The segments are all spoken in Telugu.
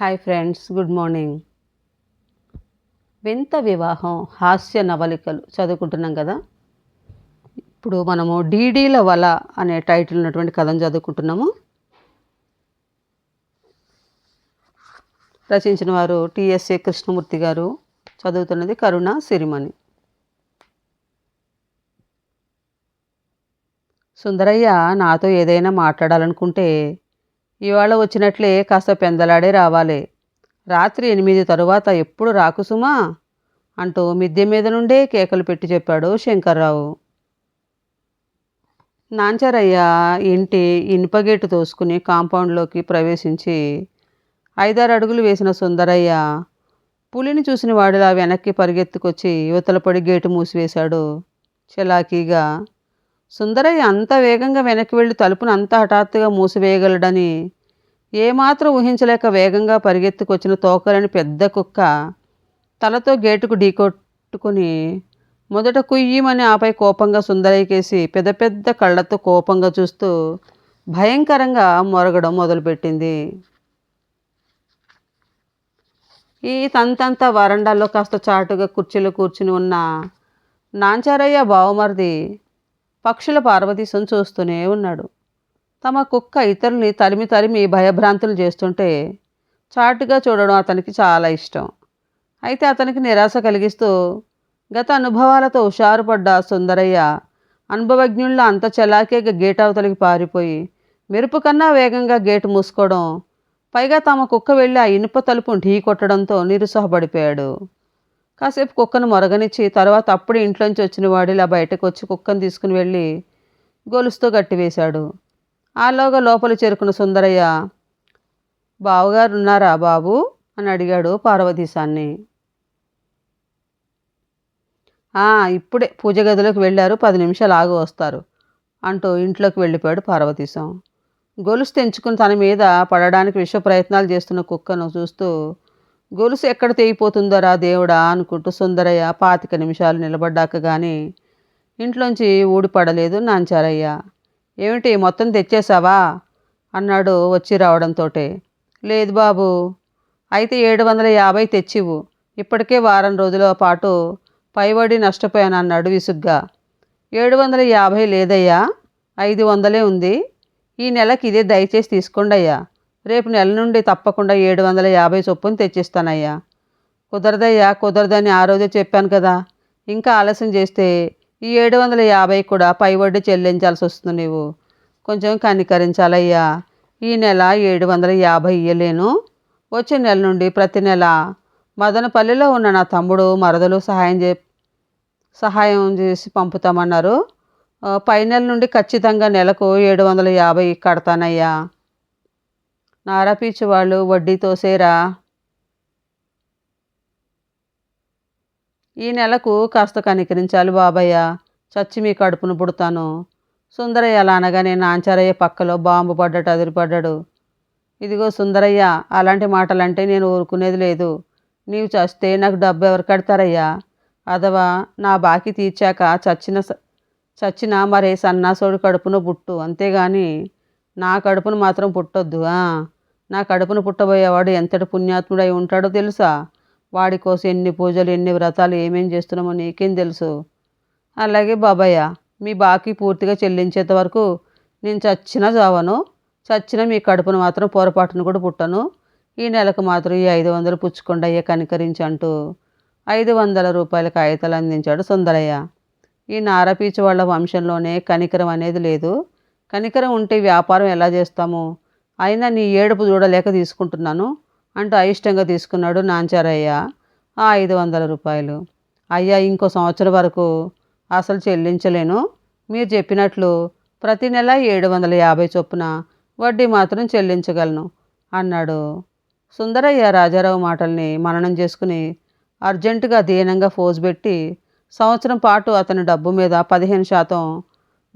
హాయ్ ఫ్రెండ్స్ గుడ్ మార్నింగ్ వింత వివాహం హాస్య నవలికలు చదువుకుంటున్నాం కదా? ఇప్పుడు మనము డీడీల వల అనే టైటిల్ ఉన్నటువంటి కథను చదువుకుంటున్నాము. రచించిన వారు టిఎస్ఏ కృష్ణమూర్తి గారు చదువుతున్నది కరుణ సిరిమణి. సుందరయ్య నాతో ఏదైనా మాట్లాడాలనుకుంటే ఇవాళ వచ్చినట్లే కాస్త పెందలాడే రావాలి. రాత్రి ఎనిమిది తరువాత ఎప్పుడు రాకు సుమా? అంటూ మిద్దె మీద నుండే కేకలు పెట్టి చెప్పాడు శంకర్రావు. నాంచారయ్య ఇంటి ఇనుపగేటు తోసుకుని కాంపౌండ్లోకి ప్రవేశించి ఐదారు అడుగులు వేసిన సుందరయ్య పులిని చూసిన వాడిలా వెనక్కి పరిగెత్తుకొచ్చి యువతల పడి గేటు మూసివేశాడు. చలాకీగా సుందరయ్య అంత వేగంగా వెనక్కి వెళ్ళి తలుపును అంత హఠాత్తుగా మూసివేయగలడని ఏమాత్రం ఊహించలేక వేగంగా పరిగెత్తుకొచ్చిన తోకలని పెద్ద కుక్క తలతో గేటుకు ఢీకొట్టుకుని మొదట కుయ్యమని ఆపై కోపంగా సుందరయ్యకేసి పెద్ద పెద్ద కళ్ళతో కోపంగా చూస్తూ భయంకరంగా మొరగడం మొదలుపెట్టింది. ఈ తంతంత వరండాల్లో కాస్త చాటుగా కుర్చీలో కూర్చుని ఉన్న నాంచారయ్య బావమరిది పక్షుల పార్వతీశం చూస్తూనే ఉన్నాడు. తమ కుక్క ఇతరుల్ని తరిమి తరిమి భయభ్రాంతులు చేస్తుంటే చాటుగా చూడడం అతనికి చాలా ఇష్టం. అయితే అతనికి నిరాశ కలిగిస్తూ గత అనుభవాలతో హుషారుపడ్డ సుందరయ్య అనుభవజ్ఞుల్లో అంత చలాకీగా గేట్ అవతలికి పారిపోయి మెరుపు కన్నా వేగంగా గేటు మూసుకోవడం పైగా తమ కుక్క వెళ్ళి ఆ ఇనుప తలుపు ఢీ కొట్టడంతో నిరుత్సాహపడిపోయాడు. కాసేపు కుక్కను మొరగనిచ్చి తర్వాత అప్పుడు ఇంట్లోంచి వచ్చిన వాడిలా ఇలా బయటకు వచ్చి కుక్కను తీసుకుని వెళ్ళి గొలుస్తూ గట్టివేశాడు. ఆలోగా లోపలి చేరుకున్న సుందరయ్య బావగారు ఉన్నారా బాబు? అని అడిగాడు పార్వతీశాన్ని. ఇప్పుడే పూజ గదిలోకి వెళ్ళారు పది నిమిషాలు ఆగి వస్తారు అంటూ ఇంట్లోకి వెళ్ళిపోయాడు పార్వతీశం. గొలుసు తెంచుకుని తన మీద పడడానికి విశ్వ ప్రయత్నాలు చేస్తున్న కుక్కను చూస్తూ గొలుసు ఎక్కడ తెగిపోతుందోరా దేవుడా? అనుకుంటూ సుందరయ్య పాతిక నిమిషాలు నిలబడ్డాక కానీ ఇంట్లోంచి ఊడిపడలేదు నాంచారయ్య. ఏమిటి మొత్తం తెచ్చేసావా అన్నాడు వచ్చి రావడంతో లేదు బాబు అయితే ఏడు వందల యాభై తెచ్చివు ఇప్పటికే వారం రోజుల పాటు పైబడి నష్టపోయాను అన్నాడు విసుగ్గా. ఏడు వందల యాభై లేదయ్యా ఐదు వందలే ఉంది. ఈ నెలకి ఇదే దయచేసి తీసుకోండి అయ్యా రేపు నెల నుండి తప్పకుండా ఏడు వందల యాభై చొప్పున తెచ్చిస్తానయ్యా. కుదరదయ్యా కుదరదని ఆ రోజే చెప్పాను కదా. ఇంకా ఆలస్యం చేస్తే ఈ ఏడు వందల యాభై కూడా పై వడ్డీ చెల్లించాల్సి వస్తుంది నీవు. కొంచెం కనికరించాలయ్యా. ఈ నెల ఏడు వందల యాభై ఇయ్యలేను. వచ్చే నెల నుండి ప్రతి నెల మదనపల్లిలో ఉన్న నా తమ్ముడు మరదలు సహాయం చే సహాయం చేసి పంపుతామన్నారు. పై నెల నుండి ఖచ్చితంగా నెలకు ఏడు వందల యాభై కడతానయ్యా. నారా పీచు వాళ్ళు వడ్డీతో సేరా ఈ నెలకు కాస్త కనికరించాలి బాబయ్య. చచ్చి మీ కడుపును పుడతాను. సుందరయ్య అలా అనగానే నాంచారయ్య పక్కలో బాంబు పడ్డట్టు అదిరిపడ్డాడు. ఇదిగో సుందరయ్య అలాంటి మాటలంటే నేను ఊరుకునేది లేదు. నీవు చస్తే నాకు డబ్బు ఎవరు కడతారయ్యా? అదవా నా బాకీ తీర్చాక చచ్చిన స- చచ్చిన మరే సన్నాసోడి కడుపున పుట్టు. అంతేగాని నా కడుపును మాత్రం పుట్టొద్దు. నా కడుపును పుట్టబోయేవాడు ఎంతటి పుణ్యాత్ముడై ఉంటాడో తెలుసా? వాడి కోసం ఎన్ని పూజలు ఎన్ని వ్రతాలు ఏమేం చేస్తున్నామో నీకేం తెలుసు. అలాగే బాబయ్య మీ బాకీ పూర్తిగా చెల్లించేంత వరకు నేను చచ్చినా చావను. చచ్చిన మీ కడుపును మాత్రం పొరపాటును కూడా పుట్టను. ఈ నెలకు మాత్రం ఈ ఐదు వందలు పుచ్చుకోండి అయ్యా కనికరించి అంటూ ఐదు వందల రూపాయల కాగితాలు అందించాడు సుందరయ్య. ఈ నారపీచు వాళ్ళ వంశంలోనే కనికరం అనేది లేదు. కనికరం ఉంటే వ్యాపారం ఎలా చేస్తాము? అయినా నీ ఏడుపు చూడలేక తీసుకుంటున్నాను. అంటూ అయిష్టంగా తీసుకున్నాడు నాంచారయ్య. ఆ ఐదు వందల రూపాయలు. అయ్యా ఇంకో సంవత్సరం వరకు అసలు చెల్లించలేను. మీరు చెప్పినట్లు ప్రతి నెల ఏడు వందల యాభై చొప్పున వడ్డీ మాత్రం చెల్లించగలను అన్నాడు. సుందరయ్య రాజారావు మాటల్ని మననం చేసుకుని అర్జెంటుగా దీనంగా ఫోజ్ పెట్టి సంవత్సరం పాటు అతని డబ్బు మీద పదిహేను శాతం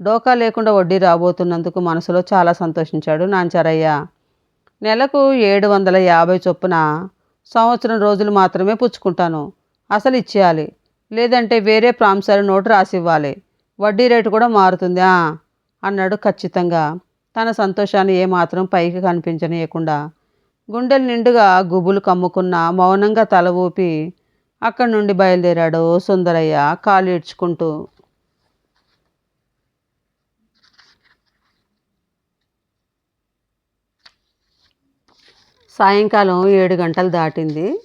డోకా లేకుండా వడ్డీ రాబోతున్నందుకు మనసులో చాలా సంతోషించాడు నాంచారయ్య. నెలకు ఏడు వందల యాభై చొప్పున సంవత్సరం రోజులు మాత్రమే పుచ్చుకుంటాను. అసలు ఇచ్చేయాలి. లేదంటే వేరే ప్రామిసరీ నోటు రాసి ఇవ్వాలి వడ్డీ రేటు కూడా మారుతుందా. అన్నాడు ఖచ్చితంగా. తన సంతోషాన్ని ఏమాత్రం పైకి కనిపించనీయకుండా గుండెలు నిండుగా గుబులు కమ్ముకున్న మౌనంగా తల ఊపి అక్కడి నుండి బయలుదేరాడు సుందరయ్య కాలు ఇడ్చుకుంటూ సాయంకాలం ఏడు గంటలు దాటింది.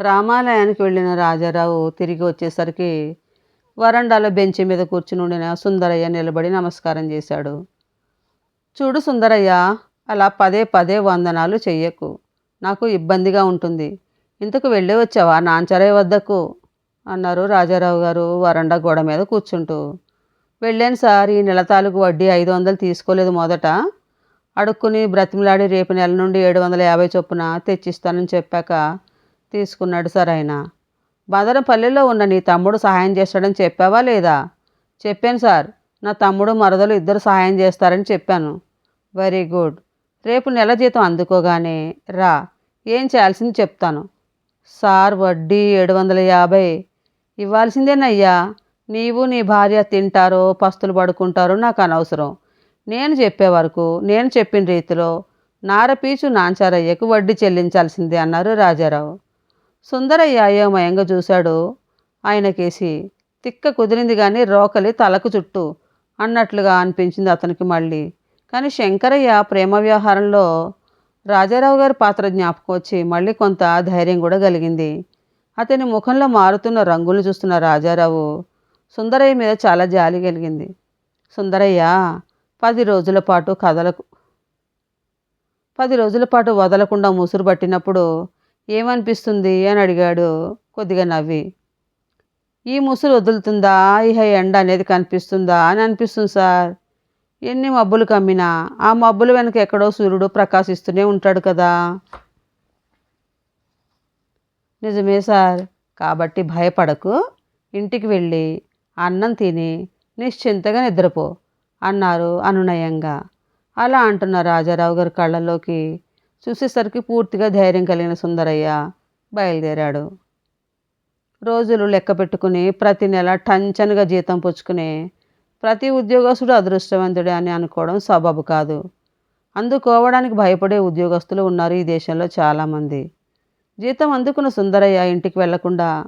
రామాలయానికి వెళ్ళిన రాజారావు తిరిగి వచ్చేసరికి వరండాలో బెంచి మీద కూర్చుని ఉండిన సుందరయ్య నిలబడి నమస్కారం చేశాడు. చూడు సుందరయ్య అలా పదే పదే వందనాలు చెయ్యకు. నాకు ఇబ్బందిగా ఉంటుంది. ఇంతకు వెళ్ళి వచ్చావా? నాంచరయ్య వద్దకు అన్నారు రాజారావు గారు వరండా గోడ మీద కూర్చుంటూ. వెళ్ళాను సార్. ఈ నెల తాలూకు వడ్డీ ఐదు వందలు తీసుకోలేదు మొదట. అడుక్కుని బ్రతిమలాడి రేపు నెల నుండి ఏడు వందల యాభై చొప్పున తెచ్చిస్తానని చెప్పాక తీసుకున్నాడు సార్ ఆయన. బదరపల్లిలో ఉన్న నీ తమ్ముడు సహాయం చేస్తాడని చెప్పావా లేదా? చెప్పాను సార్. నా తమ్ముడు మరదలు ఇద్దరు సహాయం చేస్తారని చెప్పాను. Very good. రేపు నెల జీతం అందుకోగానే రా. ఏం చేయాల్సింది చెప్తాను. సార్ వడ్డీ ఏడు వందల యాభై ఇవ్వాల్సిందేనయ్యా. నీవు నీ భార్య తింటారో పస్తులు పడుకుంటారో నాకు అనవసరం. నేను చెప్పే వరకు నేను చెప్పిన రీతిలో నారపీచు నాంచారయ్యకు వడ్డీ చెల్లించాల్సిందే అన్నారు రాజారావు. సుందరయ్య అయోమయంగా చూశాడు. ఆయనకేసి తిక్క కుదిరింది కానీ రోకలి తలకు చుట్టూ అన్నట్లుగా అనిపించింది అతనికి మళ్ళీ. కానీ శంకరయ్య ప్రేమ వ్యవహారంలో రాజారావు గారి పాత్ర జ్ఞాపకం వచ్చి మళ్ళీ కొంత ధైర్యం కూడా కలిగింది. అతని ముఖంలో మారుతున్న రంగులు చూస్తున్న రాజారావు సుందరయ్య మీద చాలా జాలి కలిగింది. సుందరయ్య పది రోజుల పాటు కదలకు పది రోజుల పాటు వదలకుండా ముసురు పట్టినప్పుడు ఏమనిపిస్తుంది అని అడిగాడు కొద్దిగా నవ్వి. ఈ ముసురు వదులుతుందా? ఇహ ఎండ అనేది కనిపిస్తుందా అని అనిపిస్తుంది సార్. ఎన్ని మబ్బులు కమ్మినా ఆ మబ్బుల వెనక ఎక్కడో సూర్యుడు ప్రకాశిస్తూనే ఉంటాడు కదా. నిజమే సార్. కాబట్టి భయపడకు. ఇంటికి వెళ్ళి అన్నం తిని నిశ్చింతగా నిద్రపో. అన్నారు అనునయంగా. అలా అంటున్న రాజారావు గారి కళ్ళల్లోకి చూసేసరికి పూర్తిగా ధైర్యం కలిగిన సుందరయ్య బయలుదేరాడు. రోజులు లెక్క పెట్టుకుని ప్రతి నెల టంచనుగా జీతం పుచ్చుకునే ప్రతి ఉద్యోగస్తుడు అదృష్టవంతుడే అని అనుకోవడం సబబు కాదు. అందుకోవడానికి భయపడే ఉద్యోగస్తులు ఉన్నారు ఈ దేశంలో చాలామంది. జీతం అందుకున్న సుందరయ్య ఇంటికి వెళ్ళకుండా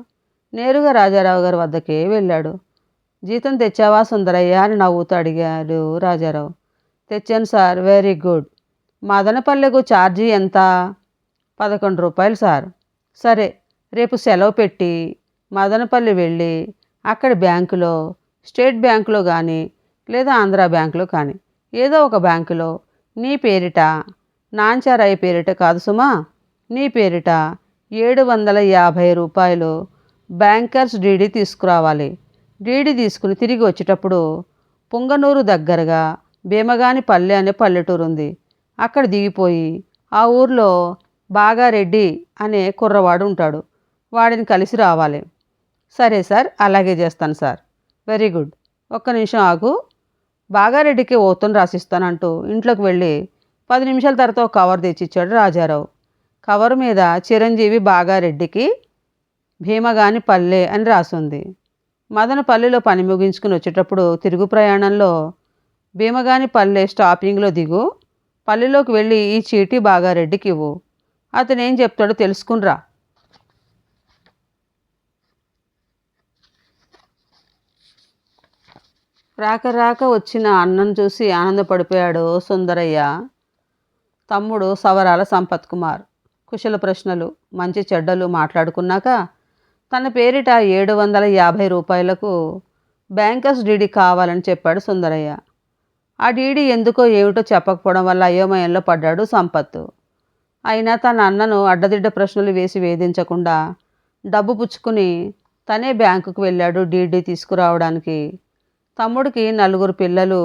నేరుగా రాజారావు గారి వద్దకే వెళ్ళాడు. జీతం తెచ్చావా సుందరయ్య అని నవ్వుతూ అడిగాడు రాజారావు. తెచ్చాను సార్ వెరీ గుడ్. మదనపల్లెకు ఛార్జీ ఎంత? పదకొండు రూపాయలు సార్. సరే రేపు సెలవు పెట్టి మదనపల్లి వెళ్ళి అక్కడ బ్యాంకులో స్టేట్ బ్యాంకులో కానీ లేదా ఆంధ్ర బ్యాంకులో కానీ ఏదో ఒక బ్యాంకులో నీ పేరిట నాంచారయ్య పేరిట కాదు సుమా నీ పేరిట ఏడు వందల యాభై రూపాయలు బ్యాంకర్స్ డీడీ తీసుకురావాలి. డీడీ తీసుకుని తిరిగి వచ్చేటప్పుడు పుంగనూరు దగ్గరగా భీమగాని పల్లె అనే పల్లెటూరు ఉంది. అక్కడ దిగిపోయి ఆ ఊర్లో బాగా రెడ్డి అనే కుర్రవాడు ఉంటాడు. వాడిని కలిసి రావాలి. సరే సార్ అలాగే చేస్తాను సార్. Very good. ఒక్క నిమిషం ఆగు. బాగారెడ్డికి ఓతను రాసిస్తానంటూ ఇంట్లోకి వెళ్ళి పది నిమిషాల తర్వాత ఒక కవర్ తెచ్చిచ్చాడు రాజారావు. కవర్ మీద చిరంజీవి బాగారెడ్డికి భీమగాని పల్లె అని రాసుంది. మదన పల్లెలో పని ముగించుకుని వచ్చేటప్పుడు తిరుగు ప్రయాణంలో భీమగాని పల్లె స్టాపింగ్లో దిగు. పల్లెలోకి వెళ్ళి ఈ చీటీ బాగా రెడ్డికి ఇవ్వు. అతను ఏం చెప్తాడో తెలుసుకునిరా రాక రాక వచ్చిన అన్నం చూసి ఆనందపడిపోయాడు సుందరయ్య. తమ్ముడు సవరాల సంపత్ కుమార్. కుశల ప్రశ్నలు మంచి చెడ్డలు మాట్లాడుకున్నాక తన పేరిట ఏడు వందల యాభై రూపాయలకు బ్యాంకర్స్ డీడీ కావాలని చెప్పాడు సుందరయ్య. ఆ డీడీ ఎందుకో ఏమిటో చెప్పకపోవడం వల్ల అయోమయంలో పడ్డాడు సంపత్తు. అయినా తన అన్నను అడ్డదిడ్డ ప్రశ్నలు వేసి వేధించకుండా డబ్బు పుచ్చుకుని తనే బ్యాంకుకు వెళ్ళాడు డీడీ తీసుకురావడానికి. తమ్ముడికి నలుగురు పిల్లలు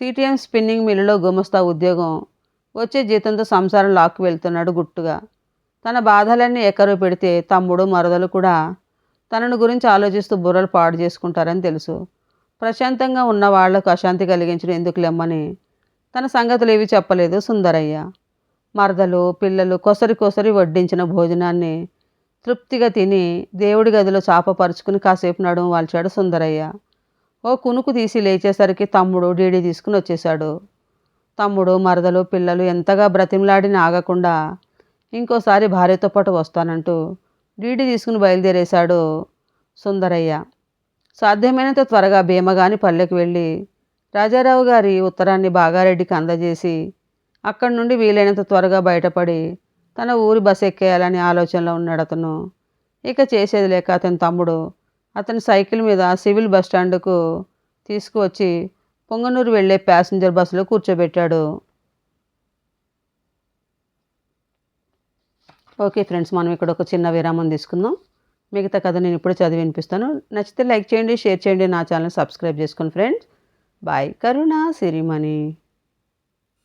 సిటిఎం స్పిన్నింగ్ మిల్లులో గుమస్తా ఉద్యోగం వచ్చే జీతంతో సంసారం లాక్కు వెళ్తున్నాడు గుట్టుగా. తన బాధలన్నీ ఎకరు పెడితే తమ్ముడు మరదలు కూడా తనను గురించి ఆలోచిస్తూ బుర్రలు పాడు చేసుకుంటారని తెలుసు. ప్రశాంతంగా ఉన్న వాళ్ళకు అశాంతి కలిగించడం ఎందుకు లెమ్మని తన సంగతులు ఏవి చెప్పలేదు సుందరయ్య. మరదలు పిల్లలు కొసరి కొసరి వడ్డించిన భోజనాన్ని తృప్తిగా తిని దేవుడి గదిలో చాపపరుచుకుని కాసేపు నడుము వాల్చాడు సుందరయ్య. ఓ కునుకు తీసి లేచేసరికి తమ్ముడు డీడీ తీసుకుని వచ్చేశాడు. తమ్ముడు మరదలు పిల్లలు ఎంతగా బ్రతిమలాడిన ఆగకుండా ఇంకోసారి భార్యతో పాటు వస్తానంటూ డీడీ తీసుకుని బయలుదేరేశాడు సుందరయ్య. సాధ్యమైనంత త్వరగా భీమగాని పల్లెకి వెళ్ళి రాజారావు గారి ఉత్తరాన్ని బాగారెడ్డికి అందజేసి అక్కడి నుండి వీలైనంత త్వరగా బయటపడి తన ఊరి బస్ ఎక్కేయాలని ఆలోచనలో ఉన్నాడు అతను. ఇక చేసేది లేక అతని తమ్ముడు అతని సైకిల్ మీద సివిల్ బస్ స్టాండ్కు తీసుకువచ్చి పొంగనూరు వెళ్ళే ప్యాసింజర్ బస్సులో కూర్చోబెట్టాడు. ఓకే ఫ్రెండ్స్ మనం ఇక్కడ ఒక చిన్న విరామం తీసుకుందాం. మిగతా కథ నేను ఇప్పుడు చదివి వినిపిస్తాను. నచ్చితే లైక్ చేయండి షేర్ చేయండి నా ఛానల్ సబ్స్క్రైబ్ చేసుకోండి ఫ్రెండ్స్. బాయ్ కరుణ సిరిమణి.